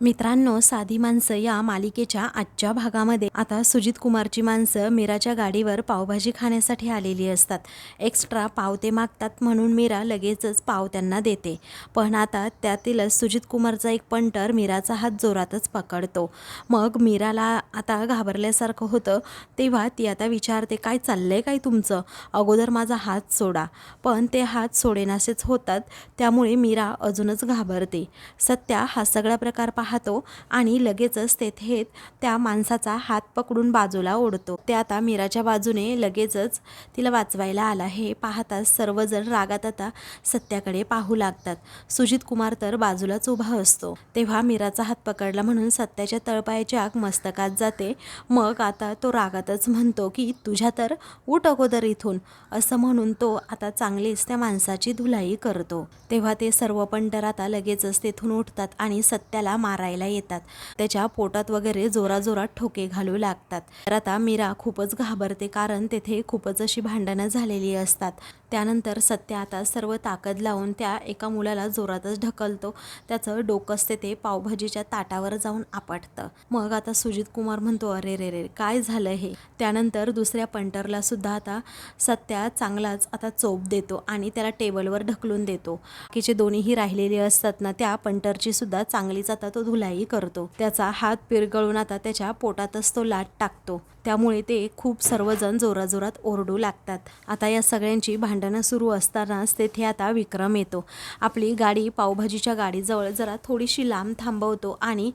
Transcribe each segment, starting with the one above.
मित्रांनो साधी माणसं या मालिकेच्या आजच्या भागामध्ये. आता सुजित कुमारची माणसं मीराच्या गाडीवर पावभाजी खाण्यासाठी आलेली असतात. एक्स्ट्रा पाव ते मागतात म्हणून मीरा लगेचच पाव त्यांना देते. पण आता त्यातीलच सुजित कुमारचा एक पंटर मीराचा हात जोरातच पकडतो. मग मीराला आता घाबरल्यासारखं होतं तेव्हा ती आता विचारते काय चाललंय काय तुमचं? अगोदर माझा हात सोडा. पण ते हात सोडेनासेच होतात त्यामुळे मीरा अजूनच घाबरते. सत्या हा सगळा प्रकार पाहतो आणि लगेचच तेथे त्या माणसाचा हात पकडून बाजूला ओढतो. ते आता मीराच्या बाजूने लगेचच तिला वाचवायला आला. हे पाहताच सर्वजण रागात आता सत्याकडे पाहू लागतात. सुजित कुमार तर बाजूलाच उभा असतो. तेव्हा मीराचा हात पकडला म्हणून सत्याच्या तळपायाची आग मस्तकात जाते. मग आता तो रागातच म्हणतो की तुझ्या तर उठ अगोदर इथून. असं म्हणून तो आता चांगलीच त्या माणसाची धुलाई करतो. तेव्हा ते सर्व पंटर आता लगेचच तेथून उठतात आणि सत्याला मारायला येतात. त्याच्या पोटात वगैरे जोराजोरात ठोके घालू लागतात. तर आता मीरा खूपच घाबरते कारण तेथे खूपच अशी भांडणं झालेली असतात. त्यानंतर सत्य आता सर्व ताकद लावून त्या एका मुलाला जोरातच ढकलतो. त्याचं डोकंच ते पावभाजीच्या ताटावर जाऊन आपटतं. मग आता सुजित कुमार म्हणतो अरे रे रे काय झालं हे? त्यानंतर दुसऱ्या पंटरला सुद्धा आता सत्या चांगलाच आता चोप देतो आणि त्याला टेबलवर ढकलून देतो. बाकीचे दोन्हीही राहिलेले असतात ना त्या पंटरची सुद्धा चांगलीच आता तो धुलाई करतो. त्याचा हात पिरगळून आता त्याच्या पोटातच तो लाट टाकतो. त्यामुळे ते खूप सर्वजण जोराजोरात ओरडू लागतात. आता या सगळ्यांची भांड भांडणं सुरू असतानाच तेथे आता विक्रम येतो. आपली गाडी पावभाजीच्या गाडीजवळ जरा थोडीशी लांब थांबवतो आणि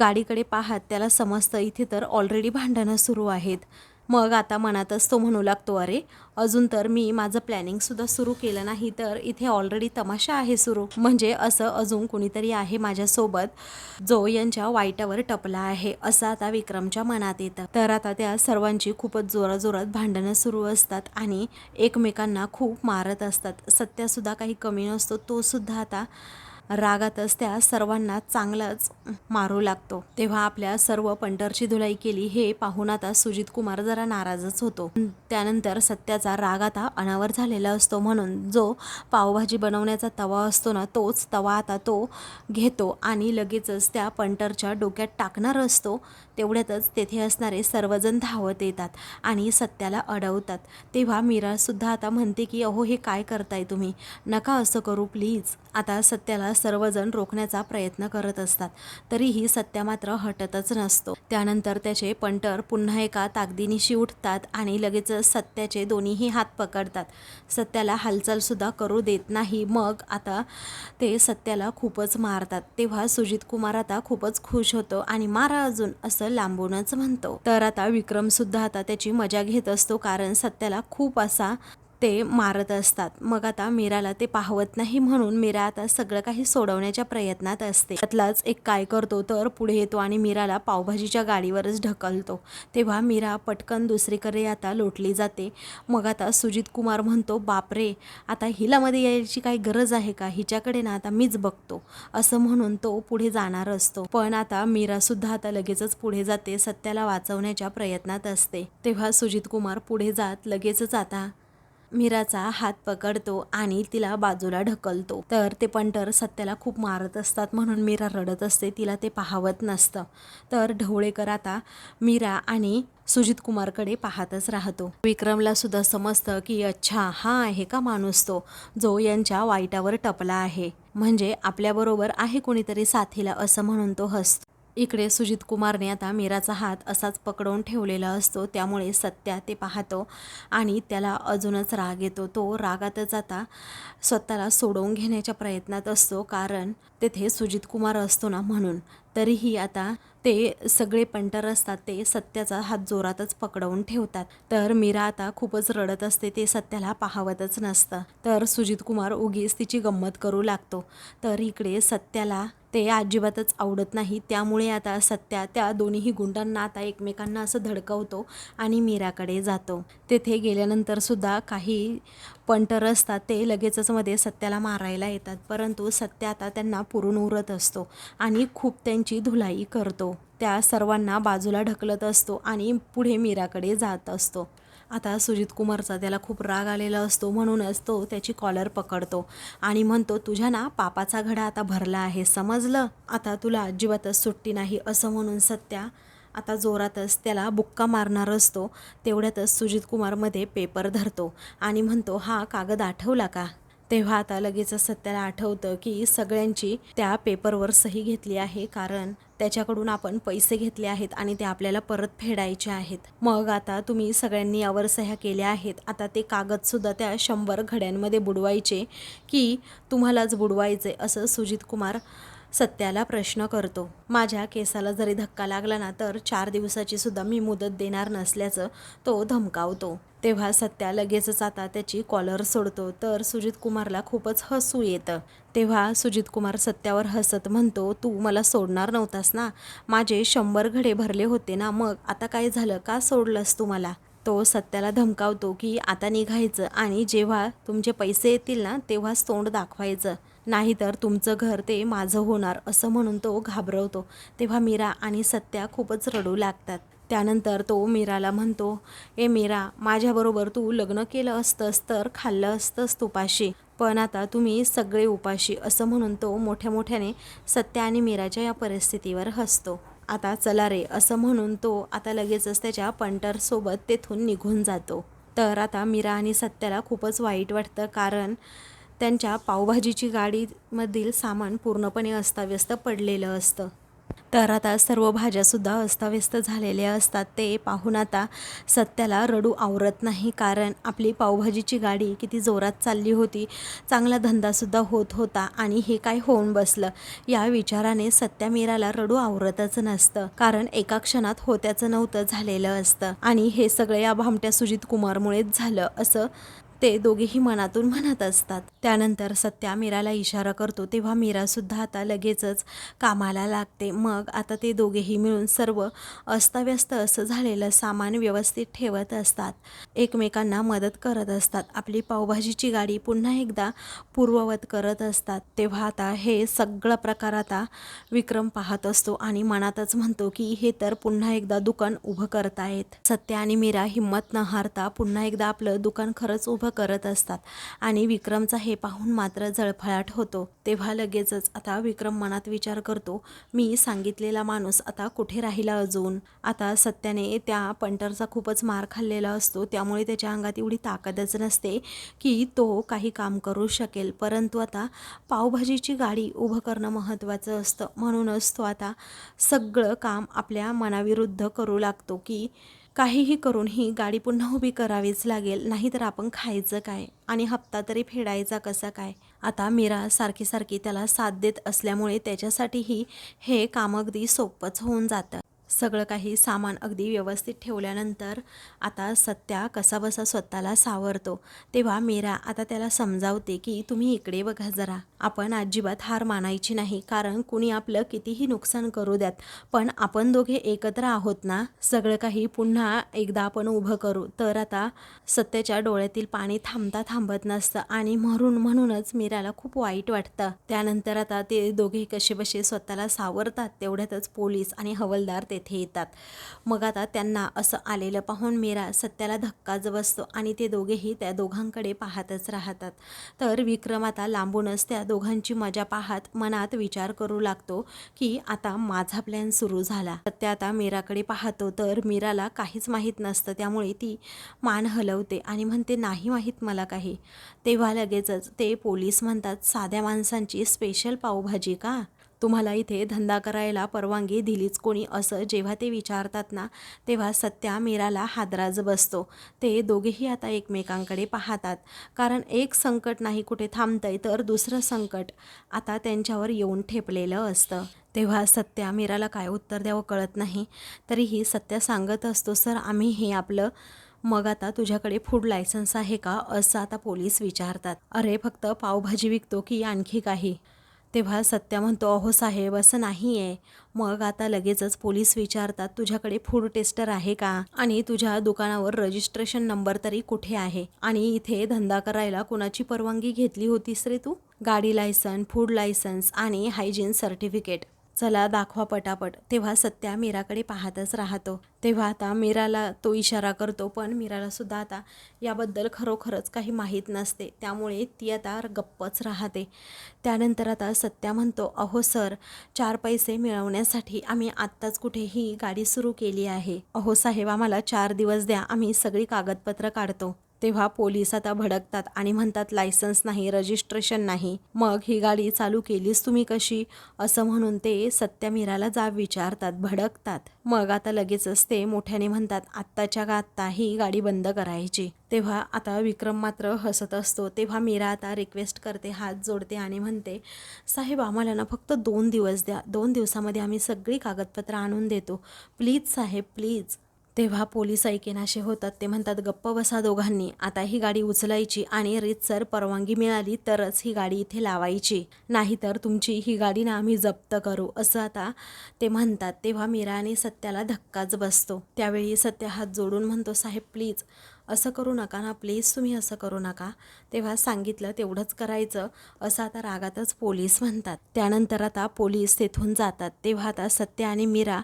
गाडीकडे पाहत त्याला समजतं इथे तर ऑलरेडी भांडणं सुरू आहेत. मग आता मनातच तो म्हणू लागतो अरे अजून तर मी माझं प्लॅनिंगसुद्धा सुरू केलं नाही तर इथे ऑलरेडी तमाशा आहे सुरू. म्हणजे असं अजून कुणीतरी आहे माझ्यासोबत जो यांच्या वाईटावर टपला आहे असं आता विक्रमच्या मनात येतं. तर आता त्या सर्वांची खूपच जोराजोरात भांडणं सुरू असतात आणि एकमेकांना खूप मारत असतात. सत्यासुद्धा काही कमी नसतो तो सुद्धा आता रागातच त्या सर्वांना चांगलाच मारू लागतो. तेव्हा आपल्या सर्व पंटरची धुलाई केली हे पाहून आता सुजित कुमार जरा नाराजच होतो. त्यानंतर सत्याचा राग आता अनावर झालेला असतो म्हणून जो पावभाजी बनवण्याचा तवा असतो ना तोच तवा आता तो घेतो आणि लगेचच त्या पंटरच्या डोक्यात टाकणार असतो. तेवढ्यातच तेथे असणारे सर्वजण धावत येतात आणि सत्याला अडवतात. तेव्हा मीरासुद्धा आता म्हणते की अहो हे काय करताय तुम्ही? नका असं करू प्लीज. आता सत्याला सर्वजण रोखण्याचा प्रयत्न करत असतात. तरीही सत्या मात्र हटतच नसतो. त्यानंतर त्याचे पंटर पुन्हा एका ताकदीनिशी उठतात आणि लगेच सत्याचे दोन्हीही हात पकडतात. सत्याला हालचालसुद्धा करू देत नाही. मग आता ते सत्याला खूपच मारतात. तेव्हा सुजित कुमार आता खूपच खुश होतो आणि मारा अजून असं लांबूनच म्हणतो. तर आता विक्रम सुद्धा आता त्याची मजा घेत असतो कारण सत्याला खूप असा ते मारत असतात. मग आता मीराला ते पाहवत नाही म्हणून मीरा आता सगळं काही सोडवण्याच्या प्रयत्नात असते. त्यातलाच एक काय करतो तर पुढे येतो आणि मीराला पावभाजीच्या गाडीवरच ढकलतो. तेव्हा मीरा पटकन दुसरीकडे आता लोटली जाते. मग आता सुजित कुमार म्हणतो बापरे आता हिलामध्ये यायची काही गरज आहे का? हिच्याकडे ना आता मीच बघतो. असं म्हणून तो पुढे जाणार असतो. पण आता मीरा सुद्धा आता लगेचच पुढे जाते सत्याला वाचवण्याच्या प्रयत्नात असते. तेव्हा सुजित कुमार पुढे जात लगेचच आता मीराचा हात पकडतो आणि तिला बाजूला ढकलतो. तर ते पंटर सत्याला खूप मारत असतात म्हणून मीरा रडत असते. तिला ते पाहावत नसतं. तर ढवळेकर आता मीरा आणि सुजित कुमारकडे पाहतच राहतो. विक्रमला सुद्धा समजतं की अच्छा हा आहे का माणूस तो? जो यांच्या वाईटावर टपला आहे. म्हणजे आपल्याबरोबर आहे कोणीतरी साथीला असं म्हणून तो हसतो. इकडे सुजित कुमारने आता मीराचा हात असाच पकडून ठेवलेला असतो त्यामुळे सत्या ते पाहतो आणि त्याला अजूनच राग येतो. तो रागातच आता स्वतःला सोडवून घेण्याच्या प्रयत्नात असतो कारण तेथे सुजित कुमार असतो ना म्हणून. तरीही आता ते सगळे पंटर असतात ते सत्याचा हात जोरातच पकडवून ठेवतात. तर मीरा आता खूपच रडत असते ते सत्याला पाहावतच नसतं. तर सुजित कुमार उगीच तिची गंमत करू लागतो. तर इकडे सत्याला ते अजिबातच आवडत नाही त्यामुळे आता सत्या त्या दोन्हीही गुंडांना आता एकमेकांना असं धडकवतो आणि मीराकडे जातो. तेथे गेल्यानंतर सुद्धा काही पंटर असतात ते लगेचच मध्ये सत्याला मारायला येतात. परंतु सत्य आता त्यांना पुरून उरत असतो आणि खूप त्यांची धुलाई करतो. त्या सर्वांना बाजूला ढकलत असतो आणि पुढे मीराकडे जात असतो. आता सुजित कुमारचा त्याला खूप राग आलेला असतो म्हणूनच तो त्याची कॉलर पकडतो आणि म्हणतो तुझ्या ना पापाचा घडा आता भरला आहे समजलं? आता तुला अजिबातच सुट्टी नाही असं म्हणून सत्या आता जोरातच त्याला बुक्का मारणार असतो. तेवढ्यातच सुजित कुमारमध्ये पेपर धरतो आणि म्हणतो हा कागद आठवला का? तेव्हा आता लगेच सत्याला आठवतं की सगळ्यांची त्या पेपरवर सही घेतली आहे कारण त्याच्याकडून आपण पैसे घेतले आहेत आणि ते आपल्याला परत फेडायचे आहेत. मग आता तुम्ही सगळ्यांनी यावर सह्या केल्या आहेत. आता ते कागदसुद्धा त्या शंभर घड्यांमध्ये बुडवायचे की तुम्हालाच बुडवायचे असं सुजित कुमार सत्याला प्रश्न करतो. माझ्या केसाला जरी धक्का लागला ना तर चार दिवसाची सुद्धा मी मुदत देणार नसल्याचं तो धमकावतो. तेव्हा सत्या लगेचच आता त्याची कॉलर सोडतो. तर सुजित कुमारला खूपच हसू येतं. तेव्हा सुजित कुमार सत्यावर हसत म्हणतो तू मला सोडणार नव्हतास ना? माझे शंभर घडे भरले होते ना? मग आता काय झालं? का सोडलंस तू मला? तो सत्याला धमकावतो की आता निघायचं आणि जेव्हा तुमचे पैसे येतील ना तेव्हाच तोंड दाखवायचं. नाहीतर तुमचं घर ते माझं होणार असं म्हणून तो घाबरवतो. तेव्हा मीरा आणि सत्या खूपच रडू लागतात. त्यानंतर तो मीराला म्हणतो ए मीरा माझ्याबरोबर तू लग्न केलं असतंस तर खाल्लं असतंस तुपाशी पण आता तुम्ही सगळे उपाशी असं म्हणून तो मोठ्या मोठ्याने सत्या आणि मीराच्या या परिस्थितीवर हसतो. आता चला रे असं म्हणून तो आता लगेचच त्याच्या पंटरसोबत तेथून निघून जातो. तर आता मीरा आणि सत्याला खूपच वाईट वाटतं कारण त्यांच्या पावभाजीची गाडीमधील सामान पूर्णपणे अस्ताव्यस्त पडलेलं असतं. तर आता सर्व भाज्यासुद्धा अस्ताव्यस्त झालेल्या असतात. ते पाहून आता सत्याला रडू आवरत नाही. कारण आपली पावभाजीची गाडी किती जोरात चालली होती. चांगला धंदासुद्धा होत होता आणि हे काय होऊन बसलं? या विचाराने सत्या मीराला रडू आवरतच नसतं. कारण एका क्षणात होत्याचं नव्हतं झालेलं असतं. आणि हे सगळं या भामट्या सुजित कुमारमुळेच झालं असं ते दोघेही मनातून म्हणत असतात. त्यानंतर सत्या मीराला इशारा करतो तेव्हा मीरासुद्धा आता लगेचच कामाला लागते. मग आता ते दोघेही मिळून सर्व अस्ताव्यस्त असं झालेलं सामान व्यवस्थित ठेवत असतात. एकमेकांना मदत करत असतात. आपली पावभाजीची गाडी पुन्हा एकदा पूर्ववत करत असतात. तेव्हा आता हे सगळं प्रकार आता विक्रम पाहत असतो आणि मनातच म्हणतो की हे तर पुन्हा एकदा दुकान उभं करतायत. सत्या आणि मीरा हिंमत न हारता पुन्हा एकदा आपलं दुकान खरंच उभं करत असतात. आणि विक्रमचा हे पाहून मात्र जळफळाट होतो. तेव्हा लगेचच आता विक्रम मनात विचार करतो मी सांगितलेला माणूस आता कुठे राहिला अजून? आता सत्याने त्या पंटरचा खूपच मार खाल्लेला असतो. त्यामुळे त्याच्या अंगात एवढी ताकदच नसते की तो काही काम करू शकेल. परंतु आता पावभाजीची गाडी उभं करणं महत्त्वाचं असतं. म्हणूनच तो आता सगळं काम आपल्या मनाविरुद्ध करू लागतो की काहीही करून ही गाडी पुन्हा उभी करावीच लागेल. नाहीतर आपण खायचं काय? आणि हप्ता तरी फेडायचा कसा काय? आता मीरा सारखी सारखी त्याला साथ देत असल्यामुळे त्याच्यासाठीही हे काम अगदी सोपंच होऊन जातं. सगळं काही सामान अगदी व्यवस्थित ठेवल्यानंतर आता सत्या कसाबसा स्वतःला सावरतो. तेव्हा मीरा आता त्याला समजावते की तुम्ही इकडे बघा जरा. आपण अजिबात हार मानायची नाही कारण कुणी आपलं कितीही नुकसान करू द्यात पण आपण दोघे एकत्र आहोत ना? सगळं काही पुन्हा एकदा आपण उभं करू. तर आता सत्याच्या डोळ्यातील पाणी थांबता थांबत नसतं आणि म्हणून म्हणूनच मीराला खूप वाईट वाटतं. त्यानंतर आता ते दोघे कसे बसे स्वतःला सावरतात तेवढ्यातच पोलीस आणि हवलदार ते तेथे येतात. मग आता त्यांना असं आलेलं पाहून मीरा सत्याला धक्काच बसतो आणि ते दोघेही त्या दोघांकडे पाहतच राहतात. तर विक्रम आता लांबूनच त्या दोघांची मजा पाहत मनात विचार करू लागतो की आता माझा प्लॅन सुरू झाला. सत्य आता मीराकडे पाहतो तर मीराला काहीच माहीत नसतं. त्यामुळे ती मान हलवते आणि म्हणते नाही माहीत मला काही. तेव्हा लगेचच ते पोलीस म्हणतात साध्या माणसांची स्पेशल पावभाजी का? तुम्हाला इथे धंदा करायला परवानगी दिलीच कोणी असं जेव्हा ते विचारतात ना तेव्हा सत्या मीराला हादराज बसतो. ते दोघेही आता एकमेकांकडे पाहतात. कारण एक संकट नाही कुठे थांबतंय तर दुसरं संकट आता त्यांच्यावर येऊन ठेपलेलं असतं. तेव्हा सत्या मीराला काय उत्तर द्यावं कळत नाही. तरीही सत्या सांगत असतो सर आम्ही हे आपलं मग आता तुझ्याकडे फूड लायसन्स आहे का? असं आता पोलीस विचारतात. अरे फक्त पावभाजी विकतो की आणखी काही? तेव्हा सत्या म्हणतो अहो साहेब असं नाही आहे मग आता लगेचच पोलीस विचारतात तुझ्याकडे फूड टेस्टर आहे का? आणि तुझ्या दुकानावर रजिस्ट्रेशन नंबर तरी कुठे आहे? आणि इथे धंदा करायला कुणाची परवानगी घेतली होतीस रे तू? गाडी लायसन फूड लायसन्स आणि हायजीन सर्टिफिकेट. चला दाखवा पटापट. तेव्हा सत्या मीराकडे पाहतच राहतो. तेव्हा आता मीराला तो इशारा करतो पण मीराला सुद्धा आता याबद्दल खरोखरच काही माहीत नसते. त्यामुळे ती आता गप्पच राहते. त्यानंतर आता सत्या म्हणतो अहो सर चार पैसे मिळवण्यासाठी आम्ही आत्ताच कुठेही गाडी सुरू केली आहे. अहो साहेब आम्हाला चार दिवस द्या. आम्ही सगळी कागदपत्र काढतो. तेव्हा पोलीस आता भडकतात आणि म्हणतात लायसन्स नाही रजिस्ट्रेशन नाही. मग ही गाडी चालू केलीस तुम्ही कशी? असं म्हणून ते सत्या मीराला जाब विचारतात भडकतात. मग आता लगेचच ते मोठ्याने म्हणतात आत्ताच्या का आत्ता ही गाडी बंद करायची? तेव्हा आता विक्रम मात्र हसत असतो. तेव्हा मीरा आता रिक्वेस्ट करते हात जोडते आणि म्हणते साहेब आम्हाला ना फक्त दोन दिवस द्या. दोन दिवसामध्ये आम्ही सगळी कागदपत्रं आणून देतो. प्लीज साहेब प्लीज. तेव्हा पोलीस ऐकेनाशे होतात. ते म्हणतात गप्प बसा दोघांनी. आता ही गाडी उचलायची आणि रीतसर परवानगी मिळाली तरच ही गाडी इथे लावायची. नाहीतर तुमची ही गाडी ना आम्ही जप्त करू. असं आता ते म्हणतात. तेव्हा मीरा आणि सत्याला धक्काच बसतो. त्यावेळी सत्य हात जोडून म्हणतो साहेब प्लीज असं करू नका ना प्लीज तुम्ही असं करू नका. तेव्हा सांगितलं तेवढंच करायचं. असं आता रागातच पोलीस म्हणतात. त्यानंतर आता पोलीस तेथून जातात. तेव्हा आता सत्य आणि मीरा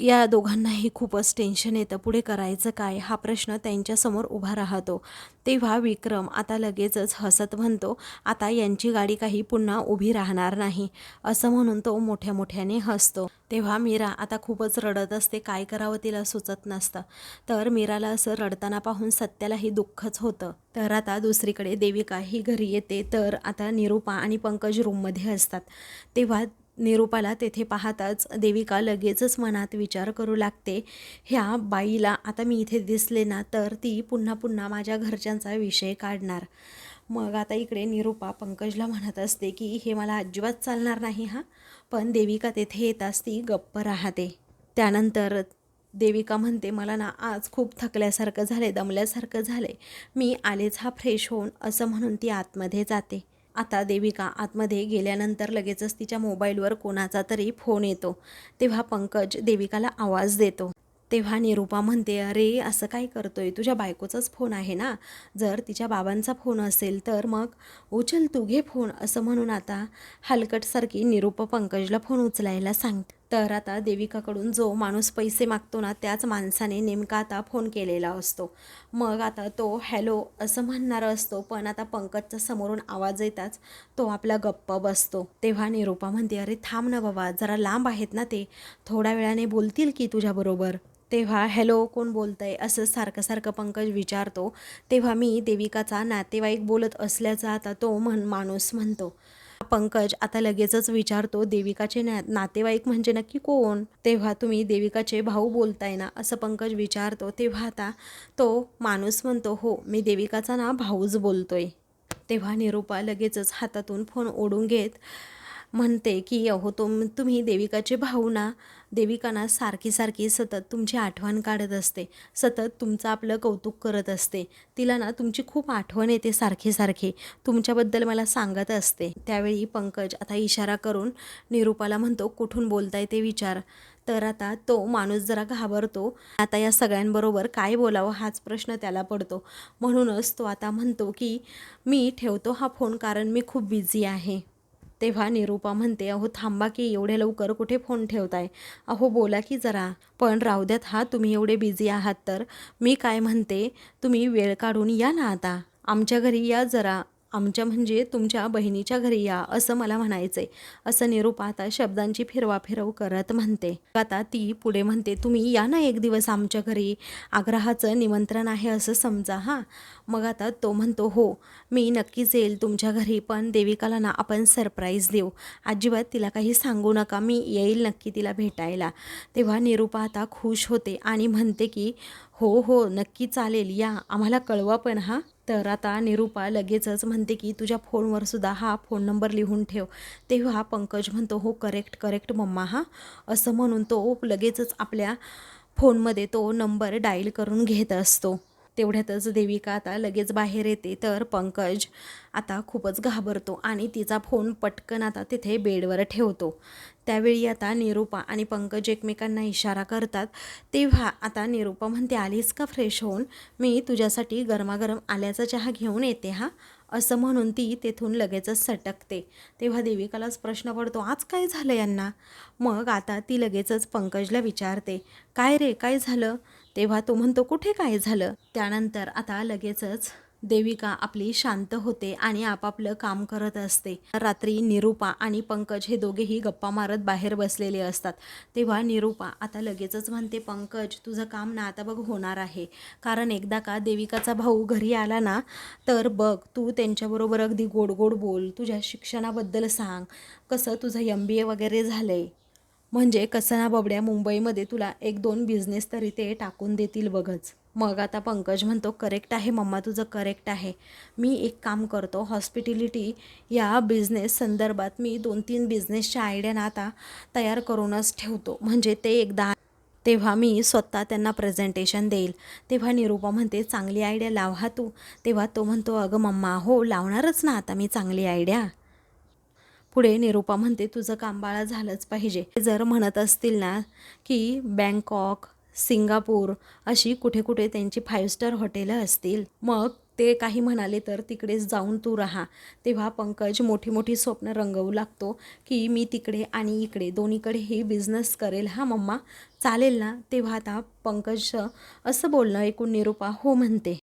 या दोघांनाही खूपच टेन्शन येतं. पुढे करायचं काय? हा प्रश्न त्यांच्यासमोर उभा राहतो. तेव्हा विक्रम आता लगेचच हसत म्हणतो आता यांची गाडी काही पुन्हा उभी राहणार नाही. असं म्हणून तो मोठ्या मोठ्याने हसतो. तेव्हा मीरा आता खूपच रडत असते. काय करावं तिला सुचत नसतं. तर मीराला असं रडताना पाहून सत्यालाही दुःखच होतं. तर आता दुसरीकडे देविका ही घरी येते. तर आता निरूपा आणि पंकज रूममध्ये असतात. तेव्हा निरूपाला तेथे पाहताच देविका लगेचच मनात विचार करू लागते. ह्या बाईला आता मी इथे दिसले ना तर ती पुन्हा पुन्हा माझ्या घरच्यांचा विषय काढणार. मग आता इकडे निरूपा पंकजला म्हणत असते की हे मला अजिबात चालणार नाही हा. पण देविका तेथे येताच ती गप्प राहते. त्यानंतर देविका म्हणते मला ना आज खूप थकल्यासारखं झाले दमल्यासारखं झाले मी आलेच हा फ्रेश होऊन असं म्हणून ती आतमध्ये जाते. आता देविका आतमध्ये गेल्यानंतर लगेचच तिच्या मोबाईलवर कोणाचा तरी फोन येतो. तेव्हा पंकज देविकाला आवाज देतो. तेव्हा निरूपा म्हणते अरे असं काय करतोय? तुझ्या बायकोचाच फोन आहे ना? जर तिच्या बाबांचा फोन असेल तर मग? उचल तू घे फोन असं म्हणून आता हलकटसारखी निरूपा पंकजला फोन उचलायला सांगते. तर आता देविकाकडून जो माणूस पैसे मागतो ना त्याच माणसाने नेमका आता फोन केलेला असतो. मग आता तो हॅलो असं म्हणणारा असतो पण आता पंकजचा समोरून आवाज येताच तो आपला गप्प बसतो. तेव्हा निरूपा म्हणते अरे थांब ना बाबा जरा लांब आहेत ना ते. थोड्या वेळाने बोलतील की तुझ्याबरोबर तेव्हा हॅलो कोण बोलतंय? असं सारखं सारखं पंकज विचारतो. तेव्हा मी देविकाचा नातेवाईक बोलत असल्याचा आता तो म्हण माणूस म्हणतो. पंकज आता लगेचच विचारतो देविकाचे ना नातेवाईक म्हणजे नक्की कोण? तेव्हा तुम्ही देविकाचे भाऊ बोलताय ना असं पंकज विचारतो. तेव्हा आता तो माणूस म्हणतो हो मी देविकाचा ना भाऊच बोलतोय. तेव्हा निरूपा लगेचच हातातून फोन ओढून घेत म्हणते की अहो तुम तुम्ही देविकाचे भाऊ ना देविका ना सारखी सारखी सतत तुमची आठवण काढत असते. सतत तुमचं आपलं कौतुक करत असते. तिला ना तुमची खूप आठवण येते सारखी सारखी. तुमच्याबद्दल मला सांगत असते. त्यावेळी पंकज आता इशारा करून निरूपाला म्हणतो कुठून बोलताय ते विचार. तर आता तो माणूस जरा घाबरतो. आता या सगळ्यांबरोबर काय बोलावं हाच प्रश्न त्याला पडतो. म्हणूनच तो आता म्हणतो की मी ठेवतो हा फोन कारण मी खूप बिझी आहे. तेव्हा निरूपा म्हणते अहो थांबा की एवढ्या लवकर कुठे फोन ठेवताय? अहो बोला की जरा. पण राहू द्यात हा तुम्ही एवढे बिझी आहात तर. मी काय म्हणते तुम्ही वेळ काढून या ना आता. आमच्या घरी या जरा. आमच्या म्हणजे तुमच्या बहिणीच्या घरी या असं मला म्हणायचंय. असं निरूपा आता शब्दांची फिरवाफिरव करत म्हणते. आता ती पुढे म्हणते तुम्ही या ना एक दिवस आमच्या घरी. आग्रहाचं निमंत्रण आहे असं समजा हां. मग आता तो म्हणतो हो मी नक्कीच येईल तुमच्या घरी पण देविकाला ना आपण सरप्राईज देऊ. अजिबात तिला काही सांगू नका मी येईल नक्की तिला भेटायला. तेव्हा निरूपा आता खुश होते आणि म्हणते की हो हो नक्की चालेल या. आम्हाला कळवा पण हां. तर आता निरूपा लगेचच म्हणते की तुझ्या फोनवर सुद्धा हा फोन नंबर लिहून ठेव. तेव्हा पंकज म्हणतो हो करेक्ट करेक्ट मम्मा हा. असं म्हणून तो लगेचच आपल्या फोनमध्ये तो नंबर डायल करून घेत असतो. तेवढ्यातच देविका आता लगेच बाहेर येते तर पंकज आता खूपच घाबरतो आणि तिचा फोन पटकन आता तिथे बेडवर ठेवतो. त्यावेळी आता निरूपा आणि पंकज एकमेकांना इशारा करतात. तेव्हा आता निरूपा म्हणते आलीस का फ्रेश होऊन? मी तुझ्यासाठी गरमागरम आल्याचा चहा घेऊन येते हा? असं म्हणून ती तेथून लगेचच सटकते. तेव्हा देविकालाच प्रश्न पडतो आज काय झालं यांना? मग आता ती लगेचच पंकजला विचारते काय रे काय झालं? तेव्हा तो म्हणतो कुठे काय झालं? त्यानंतर आता लगेचच देविका आपली शांत होते आणि आपापलं काम करत असते. रात्री निरूपा आणि पंकज हे दोघेही गप्पा मारत बाहेर बसलेले असतात. तेव्हा निरूपा आता लगेचच म्हणते पंकज तुझं काम ना आता बघ होणार आहे. कारण एकदा का देविकाचा भाऊ घरी आला ना तर बघ तू त्यांच्याबरोबर अगदी गोड गोड बोल. तुझ्या शिक्षणाबद्दल सांग. कसं तुझं एम बी ए वगैरे झालं आहे म्हणजे कसं ना बबड्या मुंबईमध्ये तुला एक दोन बिझनेस तरी ते टाकून देतील बघच. मग आता पंकज म्हणतो करेक्ट आहे मम्मा तुझं करेक्ट आहे. मी एक काम करतो हॉस्पिटॅलिटी या बिझनेस संदर्भात मी दोन तीन बिझनेसच्या आयडिया ना आता तयार करूनच ठेवतो. म्हणजे ते एकदा तेव्हा मी स्वतः त्यांना प्रेझेंटेशन देईल. तेव्हा निरूपा म्हणते चांगली आयडिया लाव हा तू. तेव्हा तो म्हणतो अगं मम्मा हो लावणारच ना आता मी चांगली आयडिया पुढे निरूपा म्हणते तुझं काम बाळा झालंच पाहिजे. जर म्हणत असतील ना की बँकॉक सिंगापूर अशी कुठे कुठे त्यांची फाईव्ह स्टार हॉटेलं असतील मग ते काही म्हणाले तर तिकडेच जाऊन तू राहा. तेव्हा पंकज मोठी मोठी स्वप्न रंगवू लागतो की मी तिकडे आणि इकडे दोन्हीकडेही बिझनेस करेल. हा मम्मा चालेल ना? तेव्हा आता पंकज असं बोलणं ऐकून निरूपा हो म्हणते.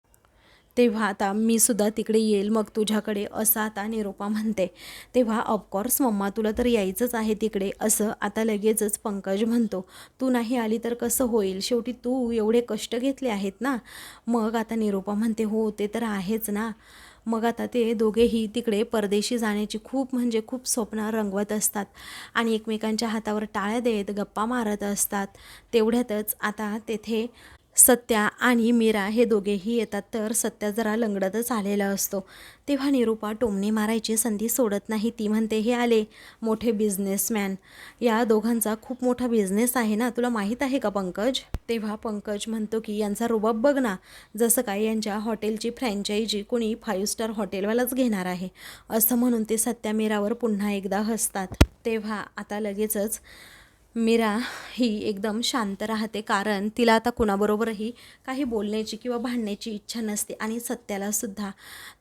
तेव्हा आता मी सुद्धा तिकडे येईल मग तुझ्याकडे असं आता निरोपा म्हणते. तेव्हा ऑफकोर्स मम्मा तुला तर यायचंच आहे तिकडे असं आता लगेचच पंकज म्हणतो. तू नाही आली तर कसं होईल? शेवटी तू एवढे कष्ट घेतले आहेत ना? मग आता निरोपा म्हणते हो ते तर आहेच ना. मग आता ते दोघेही तिकडे परदेशी जाण्याची खूप म्हणजे खूप स्वप्न रंगवत असतात आणि एकमेकांच्या हातावर टाळ्या देत गप्पा मारत असतात. तेवढ्यातच आता तेथे सत्या आणि मीरा हे दोघेही येतात तर सत्या जरा लंगडतच आलेला असतो. तेव्हा निरूपा टोमणे मारायची संधी सोडत नाही ती म्हणते हे आले मोठे बिझनेसमॅन या दोघांचा खूप मोठा बिझनेस आहे ना तुला माहीत आहे का पंकज? तेव्हा पंकज म्हणतो की यांचा रुबाब बघ ना. जसं काय यांच्या हॉटेलची फ्रँचायझी कोणी फाईव्ह स्टार हॉटेलवालाच घेणार आहे. असं म्हणून ते सत्या मीरावर पुन्हा एकदा हसतात. तेव्हा आता लगेचच मीरा ही एकदम शांत राहते कारण तिला आता कुणाबरोबरही काही बोलण्याची किंवा भांडण्याची इच्छा नसते आणि सत्यालासुद्धा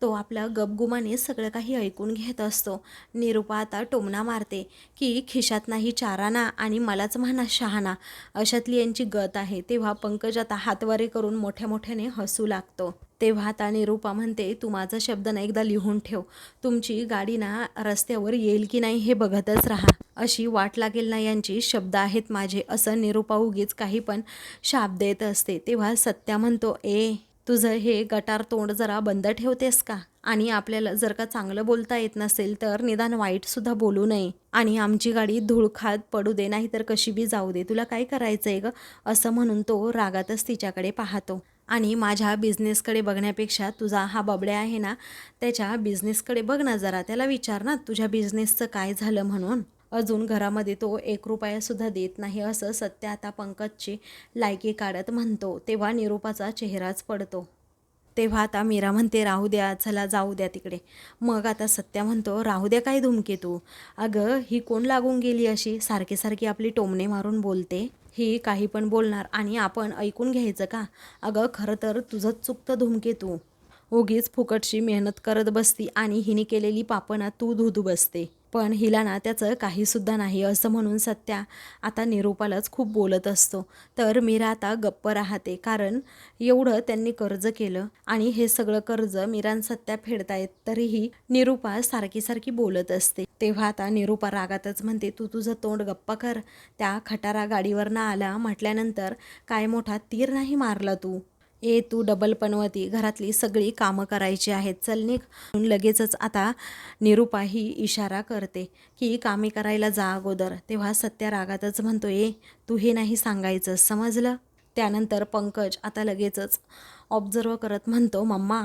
तो आपल्या गपगुमाने सगळं काही ऐकून घेत असतो. निरूपा आता टोमणा मारते की खिशात नाही चाराना आणि मलाच म्हणा शहाणा. अशातली यांची गत आहे. तेव्हा पंकज आता हातवारे करून मोठ्या मोठ्याने हसू लागतो. तेव्हा आता निरूपा म्हणते तू माझा शब्द ना एकदा लिहून ठेव. तुमची गाडी ना रस्त्यावर येईल की नाही हे बघतच राहा. अशी वाट लागेल ना यांची? शब्द आहेत माझे असं निरूपा उगीच काही पण शाप देत असते. तेव्हा सत्या म्हणतो ए तुझं हे गटार तोंड जरा बंद ठेवतेस का? आणि आपल्याला जर का चांगलं बोलता येत नसेल तर निदान वाईटसुद्धा बोलू नये. आणि आमची गाडी धूळ खात पडू दे नाही तर कशी बी जाऊ दे. तुला काय करायचं आहे ग? असं म्हणून तो रागातच तिच्याकडे पाहतो. आणि माझ्या बिझनेसकडे बघण्यापेक्षा तुझा हा बबड्या आहे ना त्याच्या बिझनेसकडे बघ ना जरा. त्याला विचार ना तुझ्या बिझनेसचं काय झालं म्हणून. अजून घरामध्ये तो एक रुपयासुद्धा देत नाही असं सत्य आता पंकजची लायकी काढत म्हणतो. तेव्हा निरूपाचा चेहराच पडतो. तेव्हा आता मीरा म्हणते राहू द्या चला जाऊ द्या तिकडे. मग आता सत्या म्हणतो राहू द्या काय धुमके तू? अगं ही कोण लागून गेली अशी? सारखी सारखी आपली टोमणे मारून बोलते. ही काही पण बोलणार आणि आपण ऐकून घ्यायचं का? अगं खरं तर तुझंच चुकतं धुमके तू. उगीच फुकटशी मेहनत करत बसती आणि हिने केलेली पापणा तू धुधू बसते. पण हिला ना त्याचं काहीसुद्धा नाही असं म्हणून सत्या आता निरूपालाच खूप बोलत असतो. तर मीरा आता गप्प राहते कारण एवढं त्यांनी कर्ज केलं आणि हे सगळं कर्ज मीरान सत्या फेडतायत तरीही निरूपा सारखी सारखी बोलत असते. तेव्हा आता निरूपा रागातच म्हणते तू तुझं तोंड गप्पा कर. त्या खटारा गाडीवरनं आला म्हटल्यानंतर काय मोठा तीर नाही मारला तू? ए तू डबल पनवती. घरातली सगळी कामं करायची आहेत. चल निघ. म्हणून लगेचच आता निरूपा ही इशारा करते की कामे करायला जा अगोदर. तेव्हा सत्या रागातच म्हणतो ए तू हे नाही सांगायचं. समजलं? त्यानंतर पंकज आता लगेचच ऑब्झर्व करत म्हणतो मम्मा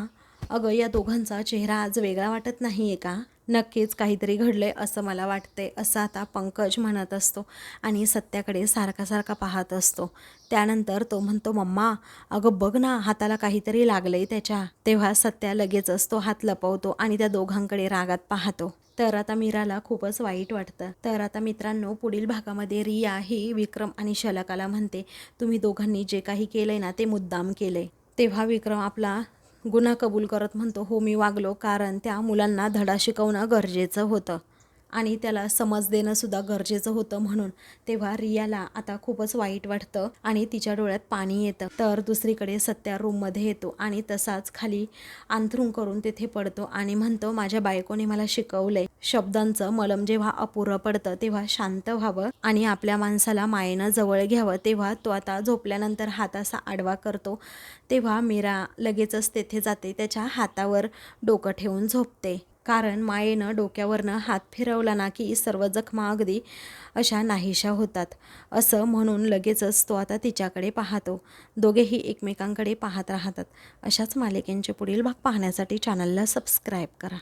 अगं या दोघांचा चेहरा आज वेगळा वाटत नाही आहे का? नक्कीच काहीतरी घडलं आहे असं मला वाटते असं आता पंकज म्हणत असतो आणि सत्याकडे सारखा सारखा पाहत असतो. त्यानंतर तो म्हणतो मम्मा अगं बघ ना हाताला काहीतरी लागलंय त्याच्या. तेव्हा सत्या लगेचच तो हात लपवतो आणि त्या दोघांकडे रागात पाहतो. तर आता मीराला खूपच वाईट वाटतं. तर आता मित्रांनो पुढील भागामध्ये रिया ही विक्रम आणि शलकाला म्हणते तुम्ही दोघांनी जे काही केलंय ना ते मुद्दाम केलंय. तेव्हा विक्रम आपला गुन्हा कबूल करत म्हणतो हो मी वागलो. कारण त्या मुलांना धडा शिकवणं गरजेचं होतं. आणि त्याला समज देणं सुद्धा गरजेचं होतं म्हणून. तेव्हा रियाला आता खूपच वाईट वाटतं आणि तिच्या डोळ्यात पाणी येतं. तर दुसरीकडे सत्या रूममध्ये येतो आणि तसाच खाली अंथरूण करून तिथे पडतो आणि म्हणतो माझ्या बायकोने मला शिकवलंय. शब्दांचं मलम जेव्हा अपुरं पडतं तेव्हा शांत व्हावं आणि आपल्या माणसाला मायेनं जवळ घ्यावं. तेव्हा तो आता झोपल्यानंतर हात असा आडवा करतो. तेव्हा मीरा लगेचच तेथे जाते. त्याच्या हातावर डोकं ठेवून झोपते. कारण मायेनं डोक्यावरनं हात फिरवला ना की सर्व जखमा अगदी अशा नाहीशा होतात. असं म्हणून लगेचच तो आता तिच्याकडे पाहतो. दोघेही एकमेकांकडे पाहत राहतात. अशाच मालिकेंचे पुढील भाग पाहण्यासाठी चॅनलला सबस्क्राईब करा.